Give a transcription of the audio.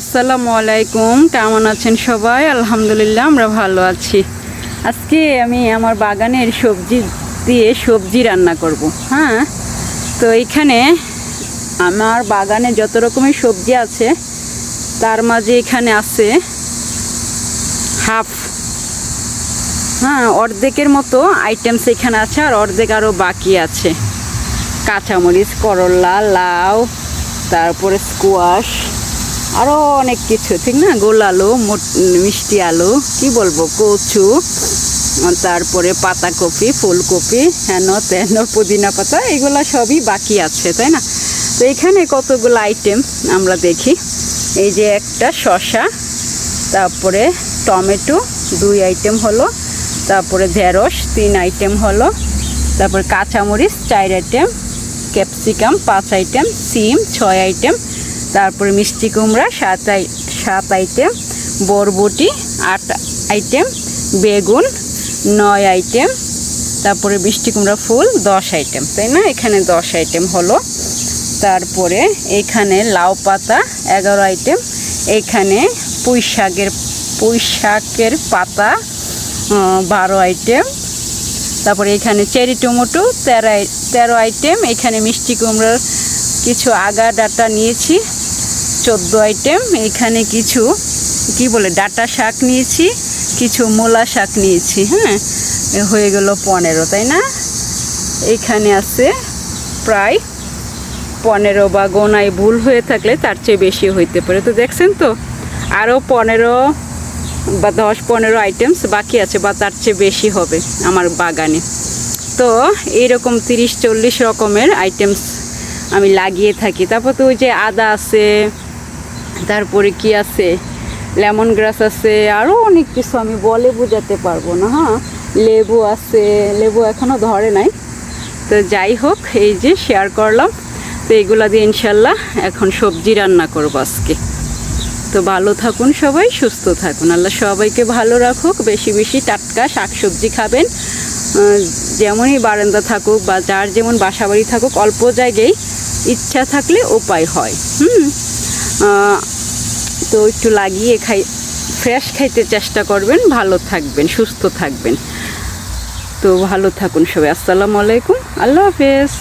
আসসালামু আলাইকুম, কেমন আছেন সবাই? আলহামদুলিল্লাহ, আমরা ভালো আছি। আজকে আমি আমার বাগানের সবজি দিয়ে সবজি রান্না করব হ্যাঁ? তো এখানে আমার বাগানে যত রকমের সবজি আছে, তার মাঝে এখানে আছে হাফ হ্যাঁ অর্ধেকের মতো আইটেমস এখানে আছে, আর অর্ধেক আরও বাকি আছে। কাঁচামরিচ, করলা, লাউ, তারপরে স্কোয়াশ আরও অনেক কিছু, ঠিক না? গোল আলু মিষ্টি আলু, কি বলব, কচু তারপরে পাতাকপি, ফুলকপি, হেন তেন, পুদিনা পাতা, এগুলো সবই বাকি আছে, তাই না? তো এখানে কতগুলো আইটেম আমরা দেখি। এই যে একটা শশা তারপরে টমেটো, দুই আইটেম হলো, তারপরে ঢেঁড়স, তিন আইটেম হলো, তারপরে কাঁচামরিচ, চার আইটেম ক্যাপসিকাম পাঁচ আইটেম সিম, ছয় আইটেম তারপরে মিষ্টি কুমড়া, সাত আই, সাত আইটেম, বরবটি, আট আইটেম, বেগুন, নয় আইটেম, তারপরে মিষ্টি কুমড়া ফুল, দশ আইটেম, তাই না? এখানে দশ আইটেম হলো। তারপরে এখানে লাউ পাতা, এগারো আইটেম। এখানে পুঁই শাকের পুঁই শাকের পাতা বারো আইটেম। তারপরে এখানে চেরি টমেটো, তেরো তেরো আইটেম। এখানে মিষ্টি কুমড়োর কিছু আগা ডাটা নিয়েছি। চোদ্দ আইটেম এখানে কিছু, কি বলে, ডাটা শাক নিয়েছি, কিছু মূলা শাক নিয়েছি হ্যাঁ? হয়ে গেল পনেরো, তাই না? এখানে আছে প্রায় পনেরো বা গোনায় ভুল হয়ে থাকলে তার চেয়ে বেশি হইতে পারে। তো দেখছেন তো আরও পনেরো বা দশ, পনেরো আইটেমস বাকি আছে বা তার চেয়ে বেশি হবে আমার বাগানে। তো এইরকম তিরিশ, চল্লিশ রকমের আইটেমস আমি লাগিয়ে থাকি। তারপর তো ওই যে আদা আছে তারপরে কি আছে? লেমন গ্রাস আছে আরও অনেক কিছু আমি বলে বোঝাতে পারব না হ্যাঁ? লেবু আছে, লেবু এখনও ধরে নাই। তো যাই হোক, এই যে শেয়ার করলাম। তো এইগুলা দিয়ে ইনশাল্লাহ এখন সবজি রান্না করব আজকে। তো ভালো থাকুন সবাই, সুস্থ থাকুন। আল্লাহ সবাইকে ভালো রাখুক, বেশি বেশি টাটকা শাকসবজি খাবেন। যেমনই বারান্দা থাকুক বা যার যেমন বাসা বাড়ি থাকুক, অল্প জায়গায় ইচ্ছা থাকলে উপায় হয়। হুম? তো একটু লাগিয়ে খাই ফ্রেশ খাইতে চেষ্টা করবেন, ভালো থাকবেন, সুস্থ থাকবেন। তো ভালো থাকুন সবাই, আসসালামু আলাইকুম, আল্লাহ হাফেজ।